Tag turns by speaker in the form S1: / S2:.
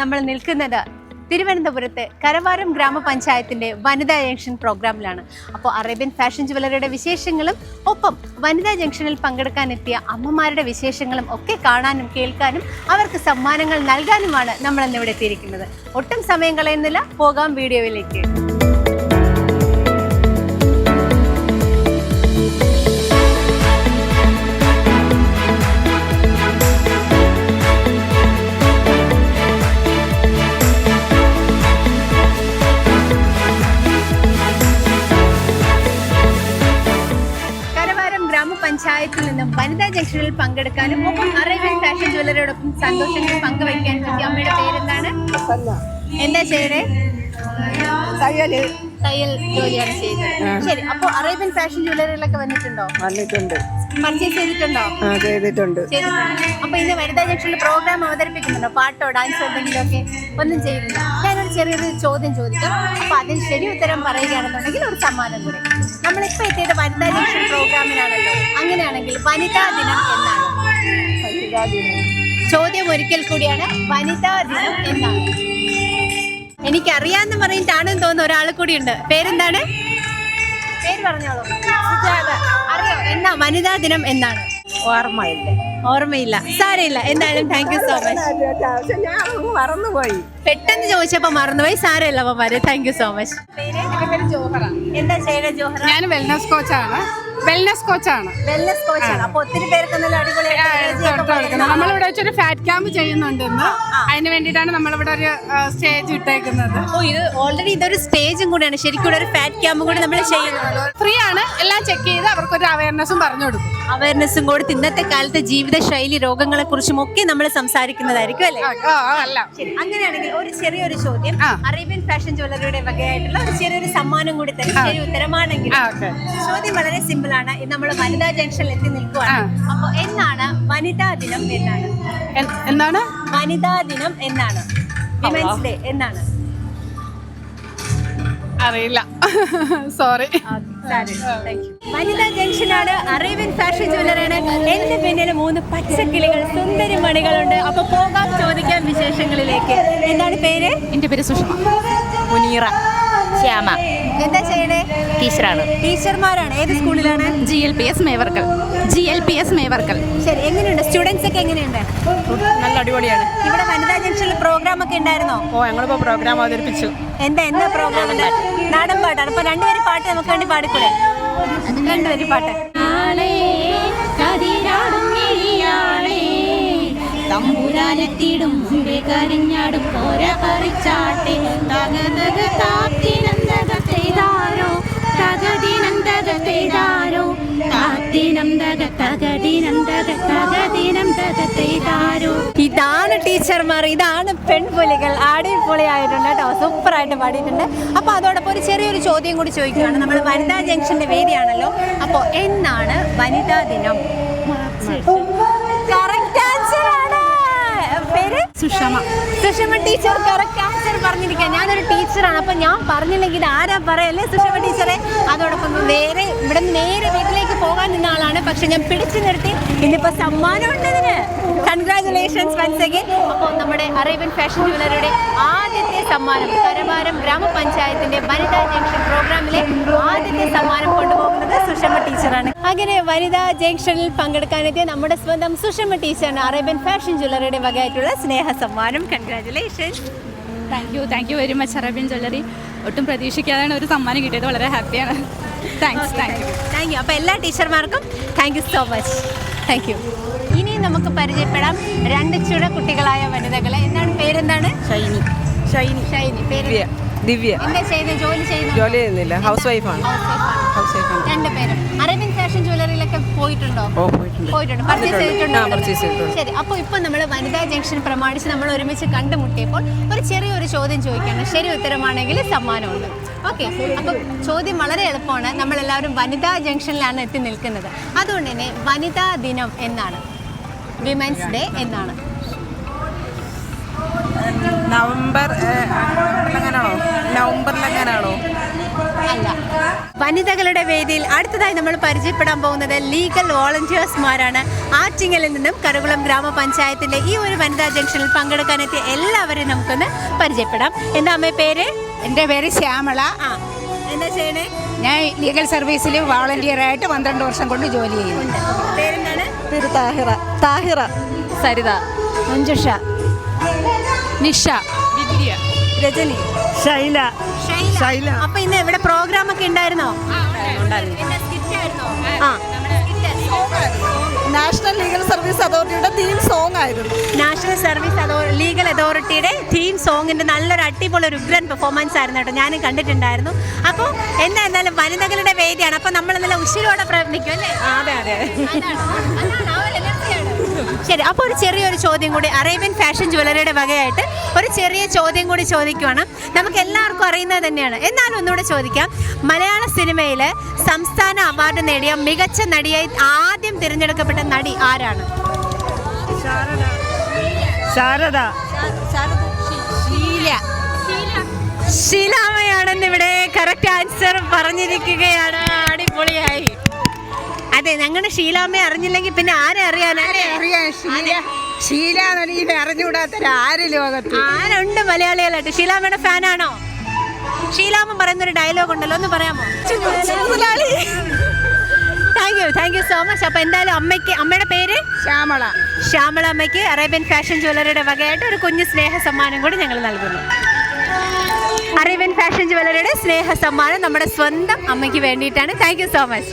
S1: നമ്മൾ നിൽക്കുന്നത് തിരുവനന്തപുരത്ത് കരവാരം ഗ്രാമപഞ്ചായത്തിന്റെ വനിതാ ജംഗ്ഷൻ പ്രോഗ്രാമിലാണ്. അപ്പോൾ അറേബ്യൻ ഫാഷൻ ജുവലറിയുടെ വിശേഷങ്ങളും ഒപ്പം വനിതാ ജംഗ്ഷനിൽ പങ്കെടുക്കാനെത്തിയ അമ്മമാരുടെ വിശേഷങ്ങളും ഒക്കെ കാണാനും കേൾക്കാനും അവർക്ക് സമ്മാനങ്ങൾ നൽകാനുമാണ് നമ്മൾ ഇന്നിവിടെ എത്തിയിരിക്കുന്നത്. ഒട്ടും സമയം കളയുന്നില്ല. പോകാം വീഡിയോയിലേക്ക്. ജംഗ്ഷനിൽ പങ്കെടുക്കാനും ഒപ്പം അറേബ്യൻ ഫാഷൻ ജ്വല്ലറിയോടൊപ്പം സന്തോഷങ്ങൾ പങ്കുവയ്ക്കാൻ പറ്റിയ അമ്മയുടെ പേരെന്താണ്? എന്താ ചെയ്യണേ?
S2: തയ്യൽ
S1: തയ്യൽ ജോലിയാണ് ചെയ്യുന്നത്. ശരി അപ്പൊ അറേബ്യൻ ഫാഷൻ ജ്വല്ലറിയിലൊക്കെ വന്നിട്ടുണ്ടോ?
S2: വന്നിട്ടുണ്ട്.
S1: പർച്ചേസ് ചെയ്തിട്ടുണ്ടോ?
S2: ആ ചെയ്തിട്ടുണ്ട്.
S1: അപ്പൊ ഇന്ന് വനിതാ ജംഗ്ഷനിൽ പ്രോഗ്രാം അവതരിപ്പിക്കുന്നുണ്ടോ? പാട്ടോ ഡാൻസോ എന്തെങ്കിലും ഒക്കെ ഒന്നും ചെയ്യുന്നില്ല ഞാനൊരു ചെറിയൊരു ചോദ്യം ചോദിക്കാം. അപ്പൊ അതിന് ശരി ഉത്തരം പറയുകയാണെന്നുണ്ടെങ്കിൽ ഒരു സമ്മാനം കൂടി. നമ്മളിപ്പോ എത്തിയത് വനിതാ ജംഗ്ഷൻ പ്രോഗ്രാമിനാണല്ലോ. അങ്ങനെയാണെങ്കിൽ വനിതാ ദിനം എന്നാണ്? വനിതാ ദിനം. ചോദ്യം ഒരിക്കൽ കൂടിയാണ്. വനിതാ ദിനം എന്നാണ്? എനിക്കറിയാന്ന് പറഞ്ഞിട്ടാണെന്ന് തോന്നുന്ന ഒരാൾ കൂടി ഉണ്ട്. പേരെന്താണ്? പേര് പറഞ്ഞോളൂ. എന്നാ വനിതാ ദിനം എന്നാണ്?
S2: ഓർമ്മയില്ല.
S1: ഓർമ്മയില്ല. സാരമില്ല എന്തായാലും താങ്ക് യു സോ മച്ച്
S2: ഞാൻ മറന്നുപോയി.
S1: പെട്ടെന്ന് ചോദിച്ചപ്പോ മറന്നുപോയി. സാരമില്ല അമ്മമാര് താങ്ക് യു സോ മച്ച് എന്താ ജോഹറ?
S3: ഞാൻ വെൽനസ് കോച്ചാണ് വെൽനസ് കോച്ചാണ്
S1: വെൽനസ് കോച്ചാണ് അപ്പൊ ഒത്തിരി പേർക്ക് നല്ല അടിപൊളിയായിട്ട്
S3: നമ്മളിവിടെ വെച്ചൊരു ഫാറ്റ് ക്യാമ്പ് ചെയ്യുന്നുണ്ട് ഇന്ന്. അതിന് വേണ്ടിയിട്ടാണ് നമ്മളിവിടെ ഒരു സ്റ്റേജ് ഇട്ടേക്കുന്നത്.
S1: ഓ ഇത് ഓൾറെഡി ഇതൊരു സ്റ്റേജും കൂടിയാണ്. ശരിക്കും ഒരു ഫാറ്റ് ക്യാമ്പും കൂടി നമ്മൾ ചെയ്യുന്നത്.
S3: ഫ്രീ ആണ്. എല്ലാം ചെക്ക് ചെയ്ത് അവർക്കൊരു അവയർനെസ്സും പറഞ്ഞു കൊടുക്കും.
S1: അവയർനെസ്സും കൊടുത്ത് ഇന്നത്തെ കാലത്തെ ജീവിതശൈലി രോഗങ്ങളെ കുറിച്ചും ഒക്കെ നമ്മൾ സംസാരിക്കുന്നതായിരിക്കും അല്ലേ? അങ്ങനെയാണെങ്കിൽ ഒരു ചെറിയൊരു ചോദ്യം. അറേബ്യൻ ഫാഷൻ ജ്വല്ലറിയുടെ വകയായിട്ടുള്ള ഒരു ചെറിയൊരു സമ്മാനം കൂടി തരും. ഉത്തരമാണെങ്കിൽ ചോദ്യം വളരെ സിമ്പിൾ ഇത് നമ്മൾ വനിതാ ജംഗ്ഷനിൽ എത്തി നിൽക്കുകയാണ് അപ്പൊ എന്നാണ് വനിതാ ദിനം എന്നാണ്?
S3: എന്താണ്
S1: വനിതാ ദിനം എന്നാണ്? വിമൻസ് ഡേ എന്നാണ്?
S3: അറിയില്ല. സോറി
S1: വനിതാ ജംഗ്ഷനാണ് അറേബ്യൻ ഫാഷൻ ജ്വല്ലറിയാണ് എന്റെ പിന്നിൽ മൂന്ന് പച്ചക്കിളികൾ സുന്ദരി മണികളുണ്ട്. അപ്പൊ പോകാം ചോദിക്കാം വിശേഷങ്ങളിലേക്ക്. എന്താണ് പേര്?
S4: എന്റെ പേര് സുഷമ. മുനീറ. ശ്യാമ.
S1: എന്താ ചെയ്യണേ?
S4: ടീച്ചറാണ്.
S1: ടീച്ചർമാരാണ്. ഏത് സ്കൂളിലാണ്?
S4: G L P S Mevarkal. G L P S Mevarkal.
S1: ശരി എങ്ങനെയുണ്ട്? സ്റ്റുഡൻസ് ഒക്കെ എങ്ങനെയുണ്ട്?
S4: നല്ല അടിപൊളിയാണ്.
S1: ഇവിടെ വനിതാ ജംഗ്ഷനിൽ പ്രോഗ്രാം ഒക്കെ ഉണ്ടായിരുന്നോ?
S4: ഓ ഞങ്ങളിപ്പോ പ്രോഗ്രാം അവതരിപ്പിച്ചു.
S1: എന്താ എന്താ പ്രോഗ്രാം നാടൻ പാട്ടാണ്. അപ്പൊ രണ്ടുപേരും പാട്ട് നമുക്ക് വേണ്ടി പാടിക്കൂടെ? രണ്ടുപേരും പാട്ട്.
S5: തമ്പുരാനെത്തിടും മുമ്പേ കരിഞ്ഞാടും പോര പറിച്ചാട്ടെ. തകതക താത്തിനന്തക ചെയ്താരോ തകതിനന്തക ചെയ്താരോ താത്തിനന്തക തകതിനന്തക തകതിനന്തക ചെയ്താരോ
S1: ഇതാണ് ടീച്ചർമാർ. ഇതാണ് പെൺപുലികൾ. അടിപൊളിയായിട്ടുണ്ട് കേട്ടോ. സൂപ്പറായിട്ട് പാടിയിട്ടുണ്ട്. അപ്പൊ അതോടൊപ്പം ഒരു ചെറിയൊരു ചോദ്യം കൂടി ചോദിക്കുകയാണ്. നമ്മൾ വനിതാ ജംഗ്ഷന്റെ വേദിയാണല്ലോ. അപ്പോൾ എന്നാണ് വനിതാ ദിനം?
S4: Sushama.
S1: Sushama teacher correct answer പറഞ്ഞിരിക്കുക ഞാനൊരു ടീച്ചറാണ് അപ്പൊ ഞാൻ പറഞ്ഞില്ലെങ്കിൽ ആരാ പറയല്ലേ സുഷമ ടീച്ചറെ? അതോടൊപ്പം നേരെ ഇവിടെ നേരെ വീട്ടിലേക്ക് പോകാൻ നിന്ന ആളാണ്. പക്ഷെ ഞാൻ പിടിച്ചു നിർത്തി. ഇന്നിപ്പോ സമ്മാനം ഉണ്ട് കൺഗ്രാചുലേഷൻസ് വൺസ് അഗൈൻ അപ്പോൾ നമ്മുടെ അറേബ്യൻ ഫാഷൻ ജ്വല്ലറിയുടെ ആദ്യത്തെ സമ്മാനം കരവാരം ഗ്രാമപഞ്ചായത്തിന്റെ വനിതാ ജംഗ്ഷൻ പ്രോഗ്രാമിലെ ആദ്യത്തെ സമ്മാനം കൊണ്ടുപോകുന്നത് സുഷമ ടീച്ചറാണ്. അങ്ങനെ വനിതാ ജംഗ്ഷനിൽ പങ്കെടുക്കാനെത്തിയ നമ്മുടെ സ്വന്തം സുഷമ ടീച്ചറാണ് അറേബ്യൻ ഫാഷൻ ജ്വല്ലറിയുടെ വകയായിട്ടുള്ള സ്നേഹ സമ്മാനം congratulations
S4: thank you thank you very much Arabian jewellery ഒട്ടും പ്രതീക്ഷിക്കാതെയാണ് ഒരു സമ്മാനം കിട്ടിയത്. വളരെ ഹാപ്പിയാണ്. Thanks thank you
S1: thank you അപ്പോൾ എല്ലാ ടീച്ചർമാർക്കും thank you so much thank you ഇനി നമുക്ക് പരിചയപ്പെടാം രണ്ട് ചുഴ കുട്ടികളായ വനിതകളെ. എന്താണ്? പേരെന്താണ്?
S2: ഷൈനി. ഷൈനി.
S1: ഷൈനി. പേര്
S2: ദിവ്യ.
S1: എന്താ ചെയ്യുന്നത്? ജോലി ചെയ്യുന്നത്?
S2: ജോലി ചെയ്യുന്നില്ല. ഹൗസ് വൈഫാണ് ഹൗസ് വൈഫാണ്
S1: രണ്ടുപേരും ജ്വല്ലറിയിലൊക്കെ പോയിട്ടുണ്ടോ?
S2: ഓ പോയിട്ടുണ്ട്.
S1: പോയിട്ടുണ്ട്? പർച്ചേസ് ചെയ്തിട്ടുണ്ടോ. ശരി അപ്പോൾ ഇപ്പോൾ നമ്മൾ വനിതാ ജംഗ്ഷൻ പ്രമാണിച്ച് നമ്മൾ ഒരുമിച്ച് കണ്ടുമുട്ടിയപ്പോൾ ഒരു ചെറിയൊരു ചോദ്യം ചോദിക്കാണ്. ശരി ഉത്തരമാണെങ്കിൽ സമ്മാനമുണ്ട്. ഓക്കെ അപ്പം ചോദ്യം വളരെ എളുപ്പമാണ്. നമ്മളെല്ലാവരും വനിതാ ജംഗ്ഷനിലാണ് എത്തി നിൽക്കുന്നത്. അതുകൊണ്ട് തന്നെ വനിതാ ദിനം എന്നാണ്. വിമൻസ് ഡേ എന്നാണ്.
S2: നവംബർ എങ്ങനെയാണോ നവംബറിലെങ്ങനെയാണോ
S1: അല്ല. വനിതകളുടെ വേദിയിൽ അടുത്തതായി നമ്മൾ പരിചയപ്പെടാൻ പോകുന്നത് ലീഗൽ വോളണ്ടിയേഴ്സ്മാരാണ്. ആറ്റിങ്ങലിൽ നിന്നും കറുകുളം ഗ്രാമപഞ്ചായത്തിന്റെ ഈ ഒരു വനിതാ ജംഗ്ഷനിൽ പങ്കെടുക്കാനെത്തിയ എല്ലാവരെയും നമുക്കൊന്ന് പരിചയപ്പെടാം. എന്താ അമ്മ പേര്?
S6: എന്റെ പേര് ശ്യാമള.
S1: ആ എന്താ ചെയ്യണേ?
S6: ഞാൻ ലീഗൽ സർവീസിൽ വോളണ്ടിയർ ആയിട്ട് പന്ത്രണ്ട് വർഷം കൊണ്ട് ജോലി ചെയ്യുന്നു.
S1: പേരെന്താണ്?
S2: പേര് താഹിറ. താഹിറ.
S4: സരിത.
S6: മഞ്ജുഷ.
S4: നിഷ. വിദ്യ.
S2: രജനി. ശൈല.
S1: ശൈല. അപ്പൊ ഇന്ന് ഇവിടെ പ്രോഗ്രാം ഒക്കെ ഉണ്ടായിരുന്നോ?
S2: നാഷണൽ ലീഗൽ സർവീസ് അതോറിറ്റിയുടെ തീം സോങ് ആയിരുന്നു.
S1: നാഷണൽ സർവീസ് ലീഗൽ അതോറിറ്റിയുടെ തീം സോങ്ങിന്റെ നല്ലൊരു അടിപൊളി ഒരു ഉഗ്രൻ പെർഫോമൻസ് ആയിരുന്നു കേട്ടോ. ഞാനും കണ്ടിട്ടുണ്ടായിരുന്നു. അപ്പോൾ എന്താ എന്നാലും വനിതകളുടെ വേദിയാണ്. അപ്പോൾ നമ്മൾ നല്ല ഉശിരോടെ പ്രയത്നിക്കും അല്ലേ?
S2: അതെ അതെ
S1: ശരി അപ്പോൾ ഒരു ചെറിയൊരു ചോദ്യം കൂടി അറേബ്യൻ ഫാഷൻ ജ്വല്ലറിയുടെ വകയായിട്ട് ഒരു ചെറിയ ചോദ്യം കൂടി ചോദിക്കുവാണ് നമുക്ക് എല്ലാവർക്കും അറിയുന്നത് തന്നെയാണ് എന്നാലും ഒന്നുകൂടെ ചോദിക്കാം മലയാള സിനിമയിൽ സംസ്ഥാന അവാർഡ് നേടിയ മികച്ച നടിയായി ആദ്യം തിരഞ്ഞെടുക്കപ്പെട്ട നടി ആരാണ്
S2: ശാരദ
S1: ഷീല ഷീലാമയാണെന്ന് ഇവിടെ കറക്റ്റ് ആൻസർ പറഞ്ഞിരിക്കുകയാണ് അടിപൊളിയായി അതെ ഞങ്ങളുടെ ഷീലാമ്മയെ അറിഞ്ഞില്ലെങ്കിൽ പിന്നെ ആരെ
S6: അറിയാൻ ഷീല? ഷീല എന്നൊരു അറിഞ്ഞുകൂടാത്ത ആര് ലോകത്ത്?
S1: ആരുണ്ട് മലയാളികളായിട്ട്? ഷീലാമ്മയുടെ ഫാനാണോ? ഷീലാമ്മ പറയുന്ന ഒരു ഡയലോഗ് ഉണ്ടല്ലോ ഒന്ന് പറയാമോ? Thank you thank you so much അപ്പൊ എന്തായാലും അമ്മയ്ക്ക് അമ്മയുടെ പേര്?
S6: ശ്യാമള.
S1: ശ്യാമള അമ്മയ്ക്ക് അറേബ്യൻ ഫാഷൻ ജ്വല്ലറിയുടെ വകയായിട്ട് ഒരു കുഞ്ഞു സ്നേഹ സമ്മാനം കൂടി ഞങ്ങൾ നൽകുന്നു. അറേബ്യൻ ഫാഷൻ ജ്വല്ലറിയുടെ സ്നേഹ സമ്മാനം നമ്മുടെ സ്വന്തം അമ്മയ്ക്ക് വേണ്ടിയിട്ടാണ്. Thank you so much